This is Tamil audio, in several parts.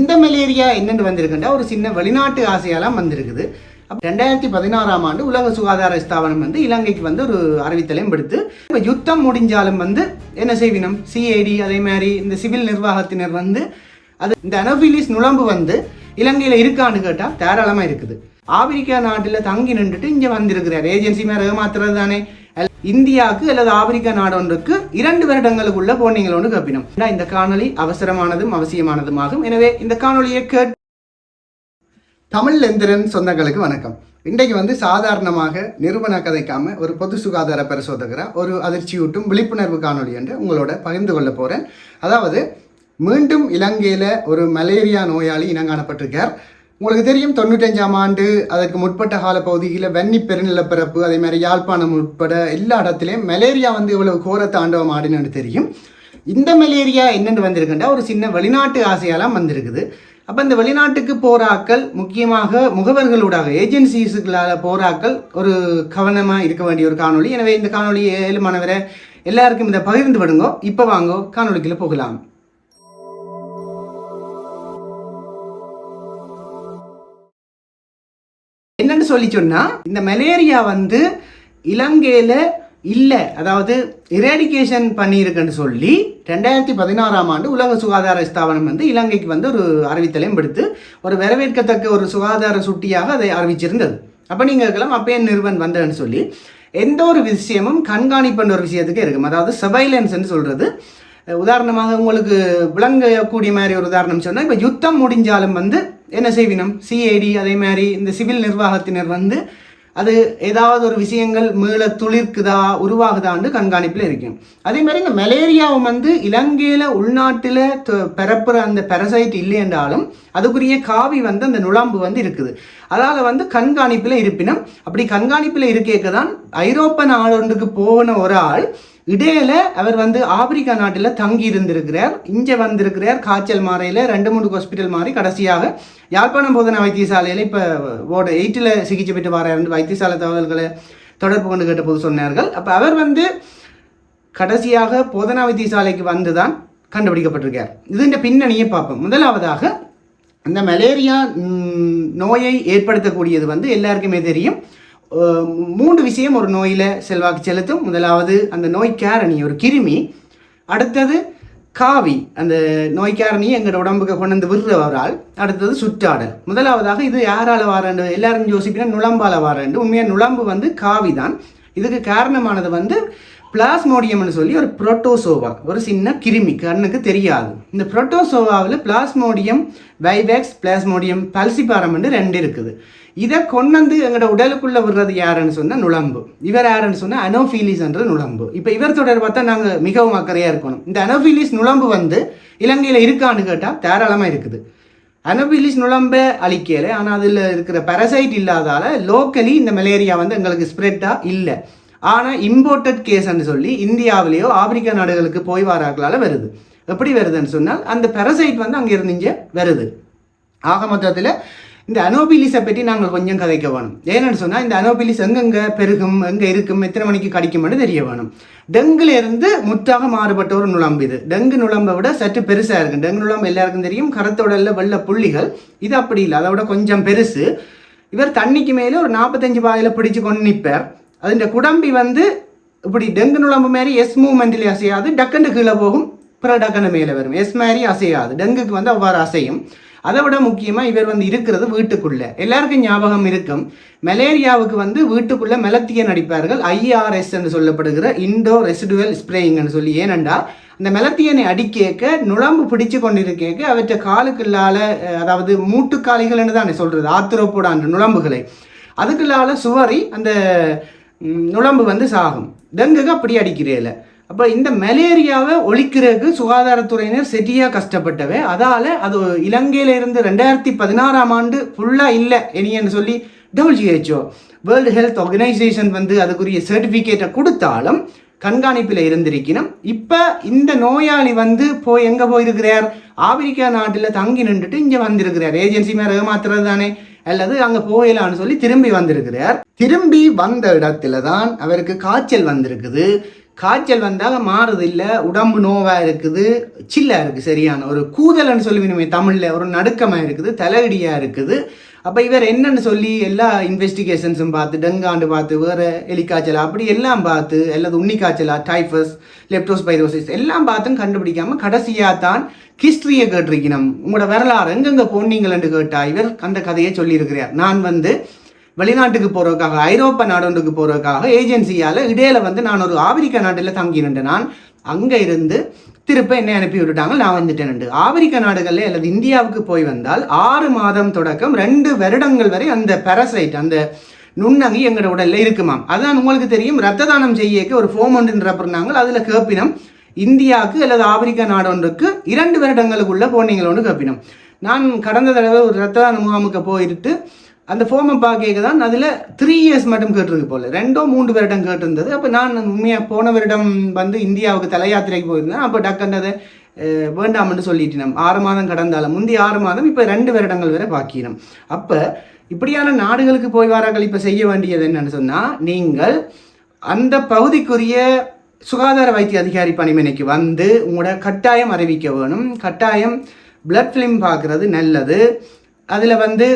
இந்த மலேரியா என்னென்னு வந்திருக்குன்னா ஒரு சின்ன வெளிநாட்டு ஆசையெல்லாம் வந்திருக்குது. ரெண்டாயிரத்தி பதினாறாம் ஆண்டு உலக சுகாதார ஸ்தாபனம் வந்து இலங்கைக்கு வந்து ஒரு அறிவித்தலையும் எடுத்து இப்போ யுத்தம் முடிஞ்சாலும் வந்து என்ன செய்வினம்? சிஐடி அதே மாதிரி இந்த சிவில் நிர்வாகத்தினர் வந்து அது இந்த அனோபிலிஸ் நுழம்பு வந்து இலங்கையில் இருக்கான்னு கேட்டால் தாராளமாக இருக்குது. ஆப்பிரிக்கா நாட்டில் தங்கி நின்றுட்டு இங்கே வந்திருக்கிறார். ஏஜென்சி மேலே ஏமாத்துறது தானே இந்தியாவுக்கு அல்லது ஆப்பிரிக்கா நாடொன்றுக்கு இரண்டு வருடங்களுக்குள்ள போனீங்களோன்னு கப்பினோம். இந்த காணொளி அவசரமானதும் அவசியமானதுமாகும். எனவே இந்த காணொலியை கேட் தமிழ் எந்திரன் சொந்தங்களுக்கு வணக்கம். இன்றைக்கு வந்து சாதாரணமாக நிறுவன கதைக்காம ஒரு பொது சுகாதார பரிசோதகரா ஒரு அதிர்ச்சியூட்டும் விழிப்புணர்வு காணொளி என்று உங்களோட பகிர்ந்து கொள்ள போறேன். அதாவது மீண்டும் இலங்கையில ஒரு மலேரியா நோயாளி இனங்காணப்பட்டிருக்கார். உங்களுக்கு தெரியும் தொண்ணூற்றஞ்சாம் ஆண்டு அதற்கு முற்பட்ட கால பகுதியில் வன்னி பெருநிலப்பரப்பு அதே மாதிரி யாழ்ப்பாணம் உட்பட எல்லா இடத்துலையும் மலேரியா வந்து இவ்வளவு கோர தாண்டவம் ஆடினு தெரியும். இந்த மலேரியா என்னென்னு வந்திருக்குண்டா ஒரு சின்ன வெளிநாட்டு ஆசையெல்லாம் வந்திருக்குது. அப்போ இந்த வெளிநாட்டுக்கு போராக்கள் முக்கியமாக முகவர்களூடாக ஏஜென்சிஸுகளால் போராக்கள் ஒரு கவனமாக இருக்க வேண்டிய ஒரு காணொலி எனவே இந்த காணொலி ஏழு மாணவரை எல்லாருக்கும் இதை பகிர்ந்து விடுங்கோ. இப்போ வாங்கோ காணொலிக்குள்ளே போகலாம். சொல்லி சொன்னால் இந்த மலேரியா வந்து இலங்கையில் இல்லை. அதாவது இராடிகேஷன் பண்ணியிருக்குன்னு சொல்லி ரெண்டாயிரத்தி பதினாறாம் ஆண்டு உலக சுகாதார ஸ்தாபனம் வந்து இலங்கைக்கு வந்து ஒரு அறிவித்தலையும் விடுத்து ஒரு வரவேற்கத்தக்க ஒரு சுகாதார சுட்டியாக அதை அறிவிச்சிருந்தது. அப்போ நீங்கள் இருக்கலாம் அப்பயே நிறுவன் வந்ததுன்னு சொல்லி எந்த ஒரு விஷயமும் கண்காணிப்புன்ற ஒரு விஷயத்துக்கு இருக்கும் அதாவது சர்வைலன்ஸ்ன்னு சொல்கிறது உதாரணமாக உங்களுக்கு விளங்கக்கூடிய மாதிரி ஒரு உதாரணம் சொன்னால் இப்போ யுத்தம் முடிஞ்சாலும் வந்து என்ன செய்வினம்? சிஐடி அதே மாதிரி இந்த சிவில் நிர்வாகத்தினர் வந்து அது ஏதாவது ஒரு விஷயங்கள் மீள துளிர்க்குதா உருவாகுதான்னு கண்காணிப்பில் இருக்கும். அதே மாதிரி இந்த மலேரியாவும் வந்து இலங்கையில் உள்நாட்டில் பரப்புற அந்த பெரசைட் இல்லை என்றாலும் அதுக்குரிய காவி வந்து அந்த நுழம்பு வந்து இருக்குது. அதால் வந்து கண்காணிப்பில் இருப்பினும் அப்படி கண்காணிப்பில் இருக்கேக்க தான் ஐரோப்பா நாடொன்றுக்கு போன ஒரு ஆள் இடையில அவர் வந்து ஆப்பிரிக்கா நாட்டில் தங்கி இருந்திருக்கிறார். இங்கே வந்திருக்கிறார் காய்ச்சல் மாறையில் ரெண்டு மூணு ஹாஸ்பிட்டல் மாறி கடைசியாக யாழ்ப்பாணம் போதனா வைத்தியசாலையில் இப்போ ஓட எயிட்டில் சிகிச்சை பெற்று வரார். வைத்தியசாலை தகவல்களை தொடர்பு கொண்டு கேட்டபோது சொன்னார்கள். அப்போ அவர் வந்து கடைசியாக போதனா வைத்தியசாலைக்கு வந்து தான் கண்டுபிடிக்கப்பட்டிருக்கார். இது பின்னணியை பார்ப்போம். முதலாவதாக இந்த மலேரியா நோயை ஏற்படுத்தக்கூடியது வந்து எல்லாருக்குமே தெரியும். மூன்று விஷயம் ஒரு நோயில் செல்வாக்கு செலுத்தும். முதலாவது அந்த நோய் கேரணி ஒரு கிருமி. அடுத்தது காவி அந்த நோய்க்காரணியை எங்களோட உடம்புக்கு கொண்டு வந்து விடுற அடுத்தது சுற்றாடல். முதலாவதாக இது யாரால் வாரண்டு? எல்லாரும் யோசிப்பினா நுழம்பால் வாரண்டு. உண்மையாக நுழம்பு வந்து காவி தான் இதுக்கு காரணமானது வந்து பிளாஸ்மோடியம்னு சொல்லி ஒரு புரோட்டோசோவா ஒரு சின்ன கிருமி கண்ணுக்கு தெரியாது. இந்த புரோட்டோசோவாவில் பிளாஸ்மோடியம் வைவேக்ஸ் பிளாஸ்மோடியம் பல்சிபாரம்னு ரெண்டு இருக்குது. இதை கொண்டு எங்களோட உடலுக்குள்ள விடுறது யாருன்னு சொன்னால் நுழம்பு. இவர் யாருன்னு சொன்னால் அனோஃபீலிஸ்ன்ற நுழம்பு. இப்போ இவர் தொடர் பார்த்தா நாங்கள் மிகவும் அக்கறையாக இருக்கணும். இந்த அனோஃபீலிஸ் நுழம்பு வந்து இலங்கையில் இருக்கான்னு கேட்டால் தாராளமாக இருக்குது. அனோபிலிஸ் நுழம்பை அழிக்கல ஆனால் அதில் இருக்கிற பெரசைட் இல்லாதால லோக்கலி இந்த மலேரியா வந்து எங்களுக்கு ஸ்ப்ரெட்டாக இல்லை. ஆனால் இம்போர்ட்டட் கேஸ்ன்னு சொல்லி இந்தியாவிலேயோ ஆப்பிரிக்கா நாடுகளுக்கு போய் வராக்களால் வருது. எப்படி வருதுன்னு சொன்னால் அந்த பெரசைட் வந்து அங்கே இருந்து இங்கே வருது. ஆக மொத்தத்தில் இந்த அனோபிலிஸை பற்றி நாங்கள் கொஞ்சம் கதைக்க வேணும். ஏன்னு சொன்னால் இந்த அனோபிலிஸ் எங்கெங்கே பெருகும் எங்கே இருக்கும் எத்தனை மணிக்கு கடிக்கும்னு தெரிய வேணும். டெங்குலேருந்து முற்றாக மாறுபட்ட ஒரு நுழம்பு இது. டெங்கு நுழம்பை விட சற்று பெருசாக இருக்கும். டெங்கு நுழம்பு எல்லாருக்கும் தெரியும். கரத்தோடல்ல வெள்ள புள்ளிகள். இது அப்படி இல்லை. அதை விட கொஞ்சம் பெருசு. இவர் தண்ணிக்கு மேலே ஒரு நாற்பத்தஞ்சு பாயில பிடிச்சு கொண்டு நிற்பார் அதுன்ற குடம்பி வந்து இப்படி டெங்கு நுழம்பு மாரி எஸ் மூமெண்ட்லேயே அசையாது டக்குன்னு கீழே போகும் பிற டக்குண்டு மேலே வரும் எஸ் மாதிரி அசையாது டெங்குக்கு வந்து அவ்வாறு அசையும் அதை விட முக்கியமாக இவர் வந்து இருக்கிறது வீட்டுக்குள்ளே எல்லாருக்கும் ஞாபகம் இருக்கும் மலேரியாவுக்கு வந்து வீட்டுக்குள்ள மெலத்தியன் அடிப்பார்கள் ஐஆர்எஸ் என்று சொல்லப்படுகிற இண்டோ ரெசிடுவல் ஸ்ப்ரேயிங்னு சொல்லி ஏனென்றால் அந்த மெலத்தியனை அடிக்கேக்க நுழம்பு பிடிச்சு கொண்டிருக்கேக்க அவற்றை காலுக்குள்ளால அதாவது மூட்டுக்காலிகள்னு தானே சொல்றது ஆத்திரோப்போட அந்த நுழம்புகளை அதுக்குள்ளால சுவரி அந்த நுழம்பு வந்து சாகும். டெங்குக்கு அப்படி அடிக்கிறேல. அப்போ இந்த மலேரியாவை ஒழிக்கிறதுக்கு சுகாதாரத்துறையினர் சரியாக கஷ்டப்பட்டவை அதால் அது இலங்கையிலிருந்து ரெண்டாயிரத்தி பதினாறாம் ஆண்டு ஃபுல்லாக இல்லை இனியன்னு சொல்லி டபிள்யூஹெச்ஓ வேர்ல்டு ஹெல்த் ஆர்கனைசேஷன் வந்து அதுக்குரிய சர்டிஃபிகேட்டை கொடுத்தாலும் கண்காணிப்பில் இருந்திருக்கணும். இப்போ இந்த நோயாளி வந்து போய் எங்கே போயிருக்கிறார்? ஆப்பிரிக்கா நாட்டில் தங்கி நின்றுட்டு இங்கே வந்திருக்கிறார். ஏஜென்சி மேலே ஏமாத்துறது தானே அல்லது அங்கே போகலான்னு சொல்லி திரும்பி வந்திருக்கிறார். திரும்பி வந்த இடத்துல தான் அவருக்கு காய்ச்சல் வந்திருக்குது. காய்ச்சல் வந்தால் மாறுது இல்லை உடம்பு நோவாக இருக்குது. சில்லாக இருக்குது சரியான ஒரு கூதல்னு சொல்லுவினுமே தமிழில் ஒரு நடுக்கமாக இருக்குது தலையடியாக இருக்குது. அப்போ இவர் என்னன்னு சொல்லி எல்லா இன்வெஸ்டிகேஷன்ஸும் பார்த்து டெங்காண்டு பார்த்து வேறு எலிக்காய்ச்சலா அப்படி எல்லாம் பார்த்து அல்லது உன்னிக்காய்ச்சலா டைஃபஸ் லெப்டோஸ்பைரோசிஸ் எல்லாம் பார்த்தும் கண்டுபிடிக்காமல் கடைசியாக தான் ஹிஸ்ட்ரியை கேட்டிருக்கணும். உங்களோட வரலாறு எங்கெங்கே போனீங்களன்னு கேட்டா இவர் அந்த கதையை சொல்லியிருக்கிறார். நான் வந்து வெளிநாட்டுக்கு போகிறதுக்காக ஐரோப்பா நாடொன்றுக்கு போகிறதுக்காக ஏஜென்சியால் இடையில வந்து நான் ஒரு ஆப்பிரிக்கா நாட்டில் தங்கினேன் நான் அங்கே இருந்து திருப்ப என்னை அனுப்பி விட்டுட்டாங்க. நான் வந்துட்டேன் ஆப்பிரிக்க நாடுகளில் அல்லது இந்தியாவுக்கு போய் வந்தால் ஆறு மாதம் தொடக்கம் ரெண்டு வருடங்கள் வரை அந்த பெரசைட் அந்த நுண்ணங்கி எங்களோட உடலில் இருக்குமாம் அதான் உங்களுக்கு தெரியும். ரத்த தானம் செய்யக்க ஒரு ஃபோம் ஒன்று அதில் கேப்பினம். இந்தியாவுக்கு அல்லது ஆப்பிரிக்கா நாடொன்றுக்கு இரண்டு வருடங்களுக்குள்ள போனீங்களோன்னு கேப்பினம். நான் கடந்த தடவை ஒரு ரத்த தான முகாமுக்கு போயிட்டு அந்த ஃபோமை பார்க்க தான் அதில் த்ரீ இயர்ஸ் மட்டும் கேட்டிருக்கு போல. ரெண்டோ மூன்று வருடம் கேட்டிருந்தது. அப்போ நான் உண்மையாக போன வருடம் வந்து இந்தியாவுக்கு தலையாத்திரைக்கு போயிருந்தேன். அப்போ டக்குன்றதை வேண்டாம்னு சொல்லிட்டினோம் ஆறு மாதம் கடந்தாலும் முந்தைய ஆறு மாதம் இப்போ ரெண்டு வருடங்கள் வரை பாக்கினோம் அப்போ இப்படியான நாடுகளுக்கு போய் வாரார்கள் இப்போ செய்ய வேண்டியது என்னன்னு சொன்னால் நீங்கள் அந்த பகுதிக்குரிய சுகாதார வைத்திய அதிகாரி பணிமனைக்கு வந்து உங்களோட கட்டாயம் அறிவிக்க வேணும். கட்டாயம் பிளட் ஃபிலிம் பார்க்குறது நல்லது. அதில் வந்து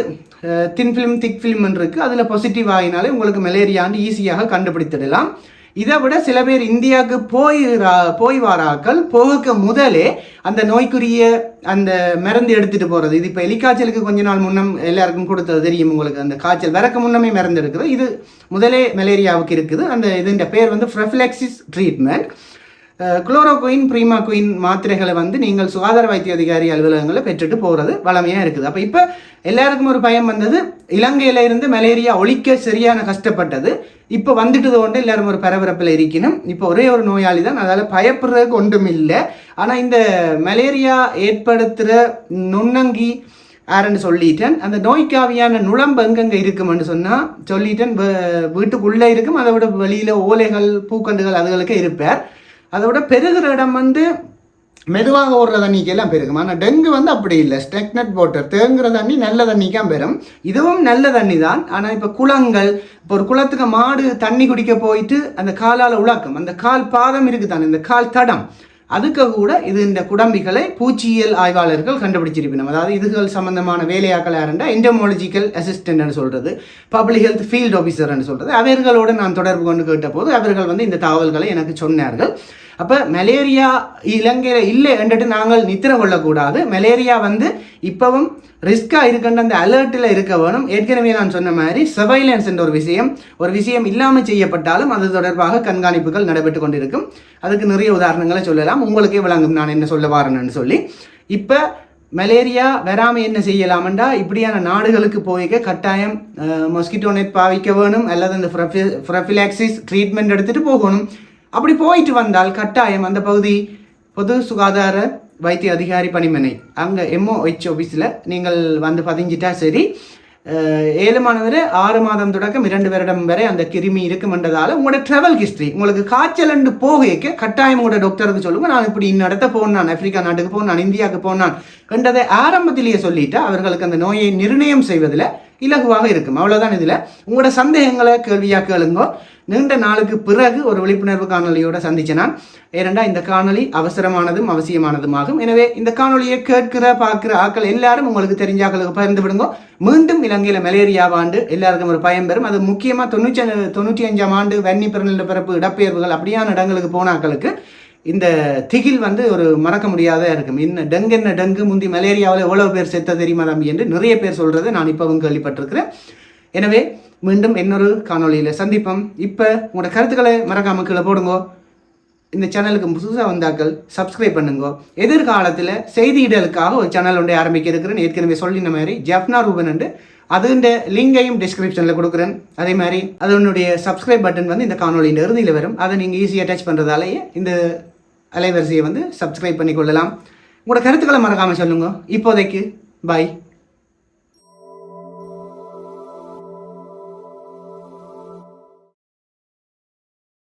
தின் ஃபிலிம் திக் ஃபிலிம் இருக்குது அதில் பாசிட்டிவ் ஆகினாலே உங்களுக்கு மலேரியான்னு ஈஸியாக கண்டுபிடித்திடலாம். இதை விட சில பேர் இந்தியாவுக்கு போய் ரா- போய் வாராக்கள் போக முதலே அந்த நோய்க்குரிய அந்த மருந்து எடுத்துட்டு போகிறது இது இப்போ எலிக்காய்ச்சலுக்கு கொஞ்ச நாள் முன்னம் எல்லாருக்கும் கொடுத்தது தெரியும் உங்களுக்கு. அந்த காய்ச்சல் வரக்கு முன்னமே மருந்து எடுக்கிறது இது முதலே மலேரியாவுக்கு இருக்குது. அந்த இதுன்ற பேர் வந்து ஃப்ரெஃப்ளெக்சிஸ் ட்ரீட்மெண்ட் குளோரோகுயின் ப்ரீமாகுயின் மாத்திரைகளை வந்து நீங்கள் சுகாதார வைத்திய அதிகாரி அலுவலகங்களில் பெற்றுட்டு போகிறது வளமையாக இருக்குது. அப்போ இப்போ எல்லாருக்கும் ஒரு பயம் வந்தது இலங்கையில இருந்து மலேரியா ஒழிக்க சரியான கஷ்டப்பட்டது. இப்போ வந்துட்டது கொண்டு எல்லாரும் ஒரு பரபரப்பில் இருக்கணும். இப்போ ஒரே ஒரு நோயாளி தான் அதால் பயப்படுறதுக்கு ஒன்றும் இல்லை. ஆனால் இந்த மலேரியா ஏற்படுத்துகிற நுண்ணங்கி யாருன்னு சொல்லிட்டேன். அந்த நோய்க்காவியான நுழம்பு எங்கெங்கே இருக்குமென்னு சொன்னால் சொல்லிட்டேன் வீட்டுக்குள்ளே இருக்கும். அதை விட வெளியில் ஓலைகள் பூக்கண்டுகள் அதுகளுக்கு இருப்பார். அதை விட பெருகிற இடம் வந்து மெதுவாக ஓடுற தண்ணிக்கெல்லாம் பெருகும். ஆனால் டெங்கு வந்து அப்படி இல்லை. ஸ்டெக்னட் வாட்டர் தேங்குற தண்ணி நல்ல தண்ணிக்காக பெறும். இதுவும் நல்ல தண்ணி தான் ஆனால் இப்போ குளங்கள் இப்போ ஒரு குளத்துக்கு மாடு தண்ணி குடிக்க போயிட்டு அந்த காலால் உழக்கும் அந்த கால் பாதம் இருக்குதானே? இந்த கால் தடம். அதுக்கு கூட இது இந்த குடம்பிகளை பூச்சியியல் ஆய்வாளர்கள் கண்டுபிடிச்சிருப்பினோம். அதாவது இதுகள் சம்பந்தமான வேலையாக்கள் யாருண்டா? என்டமோலஜிக்கல் அசிஸ்டன்ட்னு சொல்கிறது பப்ளிக் ஹெல்த் ஃபீல்ட் ஆஃபீஸர்னு சொல்கிறது அவர்களோடு நான் தொடர்பு கொண்டு கேட்டபோது அவர்கள் வந்து இந்த தகவல்களை எனக்கு சொன்னார்கள். அப்போ மலேரியா இலங்கையில் இல்லை என்றுட்டு நாங்கள் நித்திர கொள்ளக்கூடாது. மலேரியா வந்து இப்போவும் ரிஸ்க்காக இருக்கின்ற அந்த அலர்ட்டில் இருக்க வேணும். ஏற்கனவே நான் சொன்ன மாதிரி சர்வைலன்ஸ் என்ற ஒரு விஷயம் ஒரு விஷயம் இல்லாமல் செய்யப்பட்டாலும் அது தொடர்பாக கண்காணிப்புகள் நடைபெற்று கொண்டிருக்கும். அதுக்கு நிறைய உதாரணங்களை சொல்லலாம். உங்களுக்கே விளங்கும் நான் என்ன சொல்ல வாரேன்னு சொல்லி. இப்போ மலேரியா வராமல் என்ன செய்யலாம்டா இப்படியான நாடுகளுக்கு போய்க்க கட்டாயம் மொஸ்கிட்டோ நெட் பாவிக்க வேணும் அல்லது அந்த ஃப்ரஃபிலாக்சிஸ் ட்ரீட்மெண்ட் எடுத்துகிட்டு போகணும். அப்படி போயிட்டு வந்தால் கட்டாயம் அந்த பகுதி பொது சுகாதார வைத்திய அதிகாரி பணிமனை அங்கே எம்ஓஹெச் ஆஃபீஸில் நீங்கள் வந்து பதிஞ்சிட்டா சரி. ஏழு மாணவர் ஆறு மாதம் தொடக்கம் இரண்டு வருடம் வரை அந்த கிருமி இருக்குமென்றதால உங்களோட ட்ராவல் ஹிஸ்ட்ரி உங்களுக்கு காய்ச்சல் போகைக்கு கட்டாயம் உங்களோட டாக்டருக்கு சொல்லுங்க. நான் இப்படி இன்னடத்த போனான் ஆப்பிரிக்கா நாட்டுக்கு போனான் இந்தியாவுக்கு போனான் என்றதை ஆரம்பத்திலேயே சொல்லிட்டு அவர்களுக்கு அந்த நோயை நிர்ணயம் செய்வதில் இலகுவாக இருக்கும். அவ்வளோதான் இதில். உங்களோட சந்தேகங்களை கேள்வியாக கேளுங்கோ. நீண்ட நாளுக்கு பிறகு ஒரு விழிப்புணர்வு காணொலியோட சந்திச்ச நான். ஏனெண்டா இந்த காணொளி அவசரமானதும் அவசியமானதுமாகும். எனவே இந்த காணொலியை கேட்கிற பார்க்கிற ஆட்கள் எல்லாரும் உங்களுக்கு தெரிஞ்ச ஆட்களுக்கு பகிர்ந்து விடுங்க. மீண்டும் இலங்கையில் மலேரியா ஆண்டு எல்லாருக்கும் ஒரு பயம் பெறும். அது முக்கியமாக தொண்ணூற்றி தொண்ணூற்றி அஞ்சாம் ஆண்டு வன்னி பிறநில பிறப்பு இடப்பெயர்வுகள் அப்படியான இடங்களுக்கு போன ஆக்களுக்கு இந்த திகில் வந்து ஒரு மறக்க முடியாத இருக்கும். இன்னும் டெங்கு என்ன டெங்கு? முந்தி மலேரியாவில் எவ்வளோ பேர் செத்த தெரியுமா தம்பி? என்று நிறைய பேர் சொல்கிறத நான் இப்பவும் கேள்விப்பட்டிருக்கிறேன். எனவே மீண்டும் இன்னொரு காணொளியில் சந்திப்போம். இப்போ உங்களோட கருத்துக்களை மறக்காம கீழே போடுங்க. இந்த சேனலுக்கு புதுசாக வந்தாக்கள் சப்ஸ்கிரைப் பண்ணுங்க. எதிர்காலத்தில் செய்தியிடலுக்காக ஒரு சேனல் ஒன்றை ஆரம்பிக்க இருக்கிறேன் ஏற்கனவே சொல்லின மாதிரி ஜப்னா ரூபன் என்று அதுண்ட லிங்கையும் டிஸ்கிரிப்ஷனில் கொடுக்குறேன். அதே மாதிரி அதனுடைய சப்ஸ்கிரைப் பட்டன் வந்து இந்த காணொலியின் இறுதியில் வரும். அதை நீங்கள் ஈஸியாக டச் பண்ணுறதாலேயே இந்த அலைவரிசையை வந்து சப்ஸ்கிரைப் பண்ணி கொள்ளலாம் உங்களோட கருத்துக்களை மறக்காமல் சொல்லுங்கள் இப்போதைக்கு பாய்